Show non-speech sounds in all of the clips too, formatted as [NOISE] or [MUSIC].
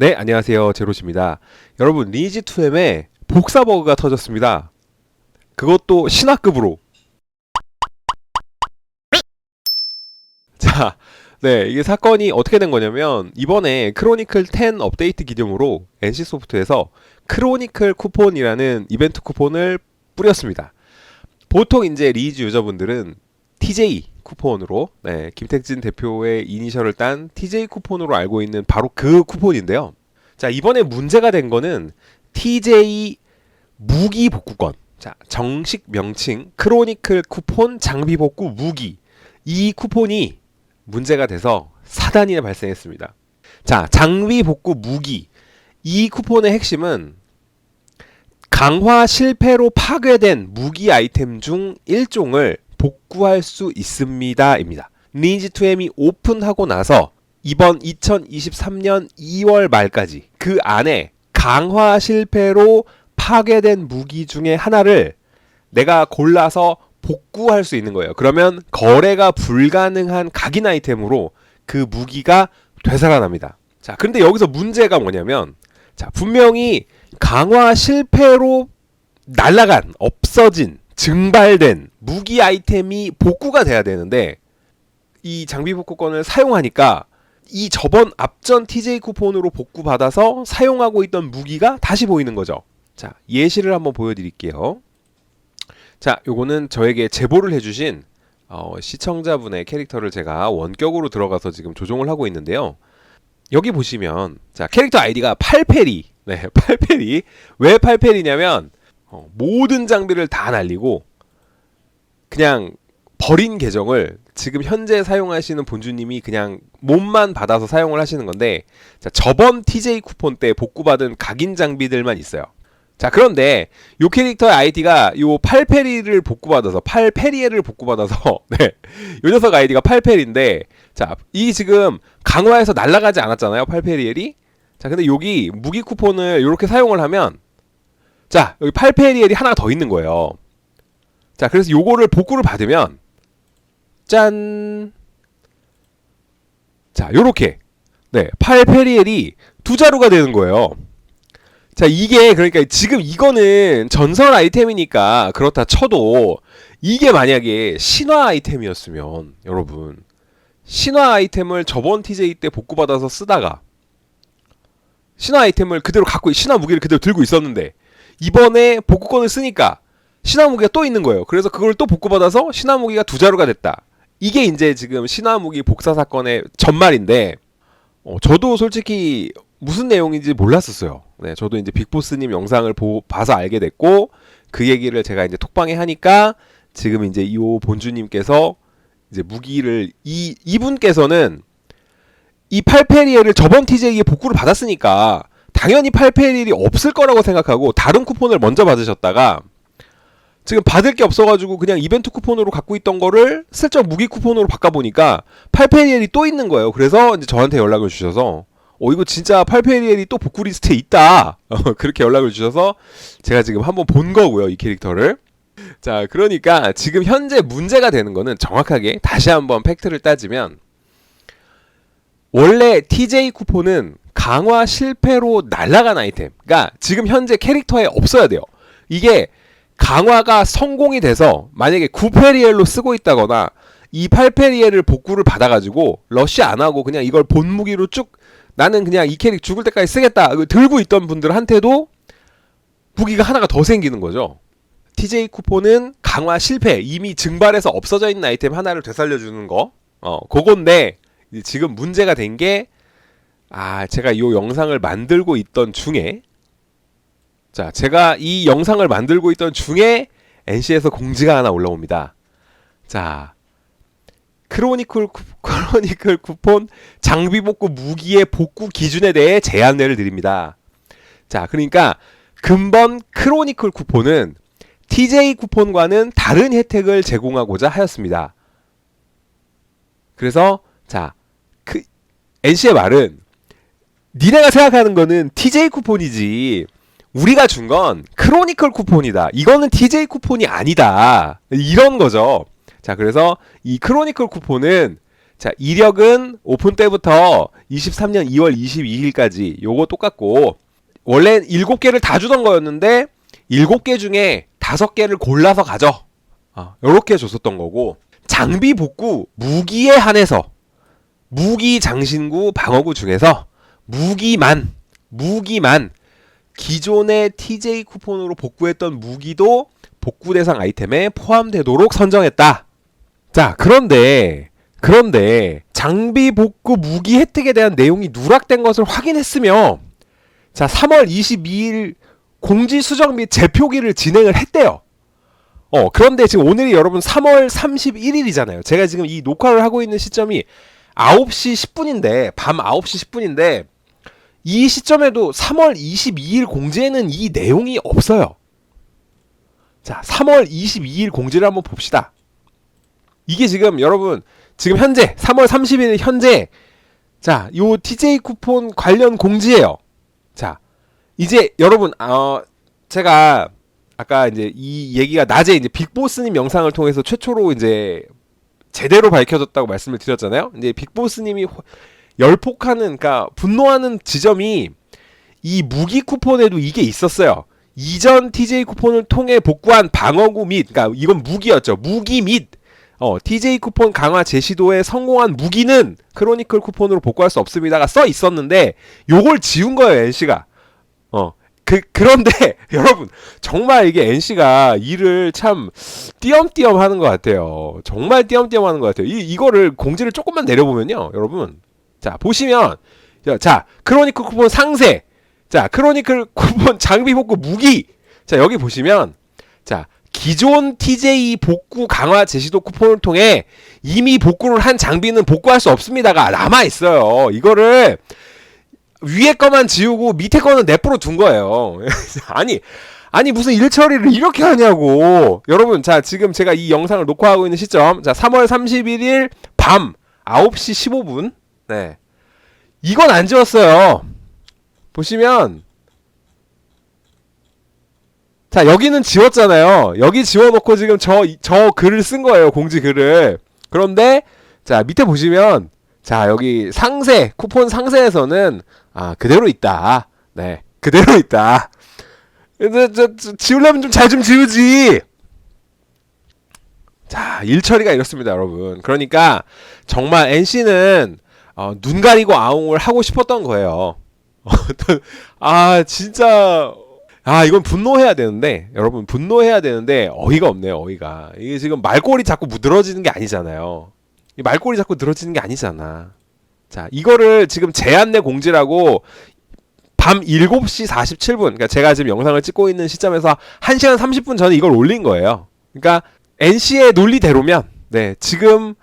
네, 안녕하세요. 제로시입니다. 여러분, 리니지 2M에 복사 버그가 터졌습니다. 그것도 신화급으로. 자, 네, 이게 사건이 어떻게 된 거냐면, 이번에 크로니클 10 업데이트 기념으로 NC소프트에서 크로니클 쿠폰이라는 이벤트 쿠폰을 뿌렸습니다. 보통 이제 리니지 유저분들은 TJ 쿠폰으로, 네, 김택진 대표의 이니셜을 딴 TJ 쿠폰으로 알고 있는 바로 그 쿠폰인데요. 자, 이번에 문제가 된 거는 TJ 무기 복구권. 자, 정식 명칭 크로니클 쿠폰 장비 복구 무기. 이 쿠폰이 문제가 돼서 사단이 발생했습니다. 자, 장비 복구 무기. 이 쿠폰의 핵심은 강화 실패로 파괴된 무기 아이템 중 일종을 복구할 수 있습니다입니다. 리니지 2M이 오픈하고 나서 이번 2023년 2월 말까지 그 안에 강화 실패로 파괴된 무기 중에 하나를 내가 골라서 복구할 수 있는 거예요. 그러면 거래가 불가능한 각인 아이템으로 그 무기가 되살아납니다. 자, 그런데 여기서 문제가 뭐냐면 자, 분명히 강화 실패로 날아간, 없어진, 증발된 무기 아이템이 복구가 돼야 되는데 이 장비 복구권을 사용하니까 이 저번 앞전 TJ 쿠폰으로 복구 받아서 사용하고 있던 무기가 다시 보이는 거죠. 자, 예시를 한번 보여드릴게요. 자, 요거는 저에게 제보를 해주신 어, 시청자분의 캐릭터를 제가 원격으로 들어가서 지금 조종을 하고 있는데요. 여기 보시면 자 캐릭터 아이디가 8페리 네 [LAUGHS] 8페리 왜 8페리냐면 어, 모든 장비를 다 날리고 그냥 버린 계정을 지금 현재 사용하시는 본주님이 그냥 몸만 받아서 사용을 하시는 건데 자, 저번 TJ 쿠폰 때 복구받은 각인 장비들만 있어요. 자 그런데 요 캐릭터의 아이디가 요 8페리를 복구받아서 8페리에를 복구받아서 [LAUGHS] 네. 요 녀석 아이디가 8페리인데 자, 이 지금 강화해서 날아가지 않았잖아요. 8페리엘이. 자, 근데 여기 무기 쿠폰을 이렇게 사용을 하면 자, 여기 8페리엘이 하나 더 있는 거예요. 자, 그래서 요거를 복구를 받으면 짠. 자, 요렇게 네, 8페리엘이 두 자루가 되는 거예요. 자, 이게 그러니까 지금 이거는 전설 아이템이니까 그렇다 쳐도 이게 만약에 신화 아이템이었으면 여러분 신화 아이템을 저번 TJ 때 복구받아서 쓰다가 신화 아이템을 그대로 갖고 신화 무기를 그대로 들고 있었는데 이번에 복구권을 쓰니까 신화 무기가 또 있는 거예요. 그래서 그걸 또 복구받아서 신화 무기가 두 자루가 됐다. 이게 이제 지금 신화 무기 복사 사건의 전말인데 어, 저도 솔직히 무슨 내용인지 몰랐었어요. 네, 저도 이제 빅보스님 영상을 보, 봐서 알게 됐고 그 얘기를 제가 이제 톡방에 하니까 지금 이제 이 본주님께서 이제 무기를 이 이분께서는 이 8페리엘을 저번 TJ에 복구를 받았으니까 당연히 8페리엘이 없을 거라고 생각하고 다른 쿠폰을 먼저 받으셨다가 지금 받을 게 없어가지고 그냥 이벤트 쿠폰으로 갖고 있던 거를 슬쩍 무기 쿠폰으로 바꿔보니까 8페리엘이 또 있는 거예요. 그래서 이제 저한테 연락을 주셔서 어 이거 진짜 8페리엘이 또 복구 리스트에 있다. [LAUGHS] 그렇게 연락을 주셔서 제가 지금 한번 본 거고요. 이 캐릭터를. 자, 그러니까 지금 현재 문제가 되는 거는 정확하게 다시 한번 팩트를 따지면 원래 TJ 쿠폰은 강화 실패로 날아간 아이템. 그러니까 지금 현재 캐릭터에 없어야 돼요. 이게 강화가 성공이 돼서 만약에 9페리엘로 쓰고 있다거나 이 8페리엘을 복구를 받아가지고 러쉬 안 하고 그냥 이걸 본 무기로 쭉 나는 그냥 이 캐릭 죽을 때까지 쓰겠다 들고 있던 분들한테도 무기가 하나가 더 생기는 거죠. TJ 쿠폰은 강화 실패 이미 증발해서 없어져 있는 아이템 하나를 되살려주는 거. 어, 그건데 지금 문제가 된 게 아, 제가 이 영상을 만들고 있던 중에 자, 제가 이 영상을 만들고 있던 중에 NC에서 공지가 하나 올라옵니다. 자, 크로니클 쿠, [LAUGHS] 크로니클 쿠폰 장비 복구 무기의 복구 기준에 대해 제안을 드립니다. 자, 그러니까 근본 크로니클 쿠폰은 TJ 쿠폰과는 다른 혜택을 제공하고자 하였습니다. 그래서 자, 그 NC의 말은 니네가 생각하는 거는 TJ 쿠폰이지. 우리가 준 건 크로니클 쿠폰이다. 이거는 TJ 쿠폰이 아니다. 이런 거죠. 자, 그래서 이 크로니클 쿠폰은 자, 이력은 오픈 때부터 23년 2월 22일까지 요거 똑같고 원래 7개를 다 주던 거였는데 7개 중에 5개를 골라서 가져. 아, 요렇게 줬었던 거고 장비 복구 무기에 한해서 무기 장신구 방어구 중에서 무기만 무기만 기존의 TJ 쿠폰으로 복구했던 무기도 복구 대상 아이템에 포함되도록 선정했다. 자, 그런데 그런데 장비 복구 무기 혜택에 대한 내용이 누락된 것을 확인했으며 자, 3월 22일 공지 수정 및 재표기를 진행을 했대요. 어, 그런데 지금 오늘이 여러분 3월 31일이잖아요. 제가 지금 이 녹화를 하고 있는 시점이 9시 10분인데, 밤 9시 10분인데, 이 시점에도 3월 22일 공지에는 이 내용이 없어요. 자, 3월 22일 공지를 한번 봅시다. 이게 지금 여러분, 지금 현재, 3월 30일 현재, 자, 요 TJ 쿠폰 관련 공지예요. 자, 이제 여러분, 어, 제가 아까 이제 이 얘기가 낮에 이제 빅보스님 영상을 통해서 최초로 이제 제대로 밝혀졌다고 말씀을 드렸잖아요. 이제 빅보스님이 호- 열폭하는, 그러니까 분노하는 지점이 이 무기 쿠폰에도 이게 있었어요. 이전 TJ 쿠폰을 통해 복구한 방어구 및, 그러니까 이건 무기였죠. 무기 및 어, TJ 쿠폰 강화 제시도에 성공한 무기는 크로니클 쿠폰으로 복구할 수 없습니다가 써 있었는데 요걸 지운 거예요 NC가. 어. 그 그런데 [LAUGHS] 여러분 정말 이게 NC가 일을 참 띄엄띄엄 하는 것 같아요. 정말 띄엄띄엄 하는 것 같아요. 이 이거를 공지를 조금만 내려보면요, 여러분. 자 보시면 자, 자 크로니클 쿠폰 상세. 자 크로니클 [LAUGHS] 쿠폰 장비 복구 무기. 자 여기 보시면 자 기존 TJ 복구 강화 제시도 쿠폰을 통해 이미 복구를 한 장비는 복구할 수 없습니다가 남아 있어요. 이거를 위에 거만 지우고 밑에 거는 내버려 둔 거예요. [LAUGHS] 아니 아니 무슨 일 처리를 이렇게 하냐고. 여러분 자 지금 제가 이 영상을 녹화하고 있는 시점 자 3월 31일 밤 9시 15분 네 이건 안 지웠어요. 보시면 자 여기는 지웠잖아요. 여기 지워놓고 지금 저 저 글을 쓴 거예요. 공지 글을. 그런데 자 밑에 보시면 자 여기 상세 쿠폰 상세에서는 아 그대로 있다. 네 그대로 있다. 근데 저, 저 지우려면 좀잘좀 지우지. 자 일처리가 이렇습니다, 여러분. 그러니까 정말 NC는 어, 눈 가리고 아웅을 하고 싶었던 거예요. [LAUGHS] 아 진짜. 아 이건 분노해야 되는데 여러분 분노해야 되는데 어이가 없네요 어이가. 이게 지금 말꼬리 자꾸 무드러지는 게 아니잖아요. 이 말꼬리 자꾸 늘어지는 게 아니잖아. 자 이거를 지금 제한내 공지라고 밤 7시 47분 그러니까 제가 지금 영상을 찍고 있는 시점에서 1시간 30분 전에 이걸 올린 거예요. 그러니까 NC의 논리대로면 네 지금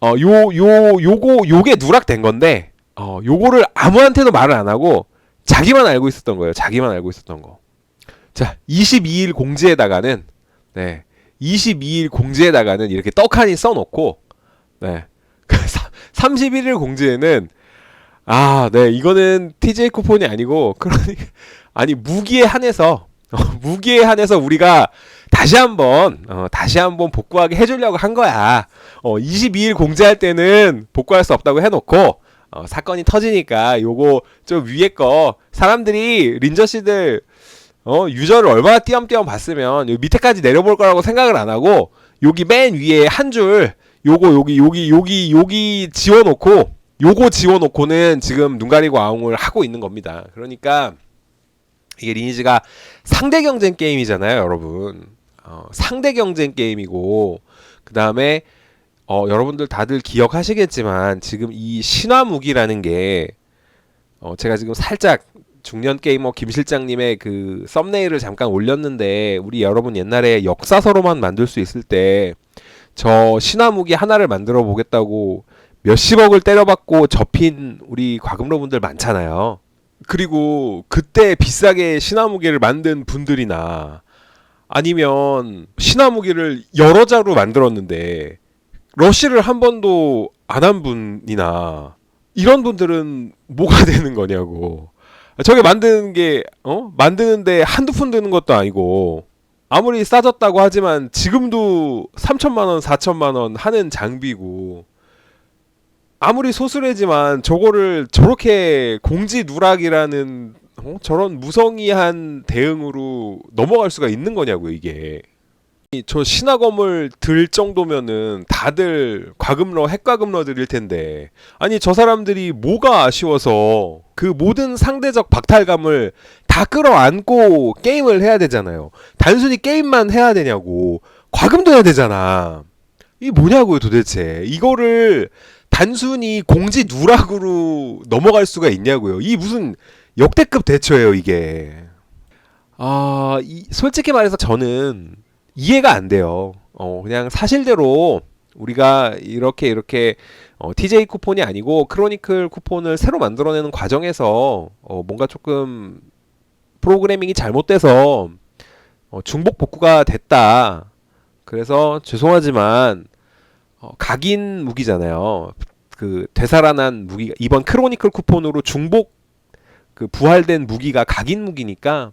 어 요 요 요거 요게 누락된 건데 어 요거를 아무한테도 말을 안 하고 자기만 알고 있었던 거예요 자기만 알고 있었던 거 자, 22일 공지에다가는 네. 22일 공지에다가는 이렇게 떡하니 써놓고 네. [LAUGHS] 31일 공지에는 아, 네. 이거는 TJ 쿠폰이 아니고 그러니 [LAUGHS] 아니 무기에 한해서 어, 무기에 한해서 우리가 다시 한번 어, 다시 한번 복구하게 해주려고 한 거야. 어, 22일 공지할 때는 복구할 수 없다고 해놓고 어, 사건이 터지니까 요거 좀 위에 거 사람들이 린저 씨들 어 유저를 얼마나 띄엄띄엄 봤으면 요 밑에까지 내려볼 거라고 생각을 안 하고 여기 맨 위에 한 줄 요거 여기 여기 여기 여기 지워놓고 요거 지워놓고는 지금 눈 가리고 아웅을 하고 있는 겁니다. 그러니까 이게 리니지가 상대 경쟁 게임이잖아요, 여러분. 어, 상대 경쟁 게임이고 그 다음에 어, 여러분들 다들 기억하시겠지만 지금 이 신화 무기라는 게 어, 제가 지금 살짝 중년 게이머 김 실장님의 그 썸네일을 잠깐 올렸는데 우리 여러분 옛날에 역사서로만 만들 수 있을 때 저 신화 무기 하나를 만들어 보겠다고 몇십억을 때려받고 접힌 우리 과금러분들 많잖아요. 그리고 그때 비싸게 신화 무기를 만든 분들이나 아니면 신화 무기를 여러 자로 만들었는데 러시를 한 번도 안 한 분이나 이런 분들은 뭐가 [LAUGHS] 되는 거냐고. 저게 만드는 게, 어? 만드는데 한두 푼 드는 것도 아니고, 아무리 싸졌다고 하지만 지금도 3천만원, 4천만원 하는 장비고, 아무리 소수래지만 저거를 저렇게 공지 누락이라는 어? 저런 무성의한 대응으로 넘어갈 수가 있는 거냐고요 이게. 이- 저 신화검을 들 정도면은 다들 과금러 핵과금러 드릴 텐데. 아니 저 사람들이 뭐가 아쉬워서 그 모든 상대적 박탈감을 다 끌어안고 게임을 해야 되잖아요. 단순히 게임만 해야 되냐고. 과금도 해야 되잖아. 이 뭐냐고요 도대체. 이거를 단순히 공지 누락으로 넘어갈 수가 있냐고요. 이 무슨 역대급 대처예요 이게 아 이, 솔직히 말해서 저는 이해가 안 돼요 어 그냥 사실대로 우리가 이렇게 이렇게 어, TJ 쿠폰이 아니고 크로니클 쿠폰을 새로 만들어내는 과정에서 어, 뭔가 조금 프로그래밍이 잘못돼서 어, 중복 복구가 됐다. 그래서 죄송하지만 어, 각인 무기잖아요. 그 되살아난 무기가 이번 크로니클 쿠폰으로 중복 그 부활된 무기가 각인 무기니까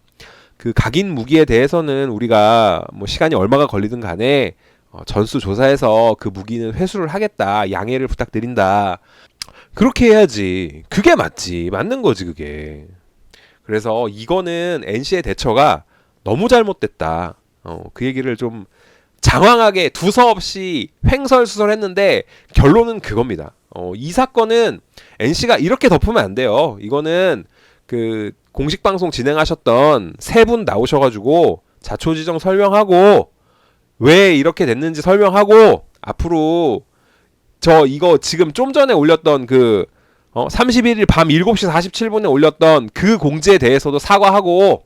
그 각인 무기에 대해서는 우리가 뭐 시간이 얼마가 걸리든 간에 어, 전수 조사해서 그 무기는 회수를 하겠다. 양해를 부탁드린다. 그렇게 해야지. 그게 맞지. 맞는 거지, 그게. 그래서 이거는 NC의 대처가 너무 잘못됐다. 어, 그 얘기를 좀 장황하게 두서없이 횡설수설했는데 결론은 그겁니다. 어, 이 사건은 NC가 이렇게 덮으면 안 돼요. 이거는 그 공식 방송 진행하셨던 세 분 나오셔가지고 자초지정 설명하고 왜 이렇게 됐는지 설명하고 앞으로 저 이거 지금 좀 전에 올렸던 그 어, 31일 밤 7시 47분에 올렸던 그 공지에 대해서도 사과하고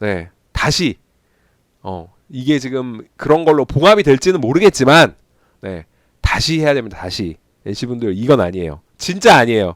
네 다시 어 이게 지금 그런 걸로 봉합이 될지는 모르겠지만 네 다시 해야 됩니다 다시. NC 분들 이건 아니에요. 진짜 아니에요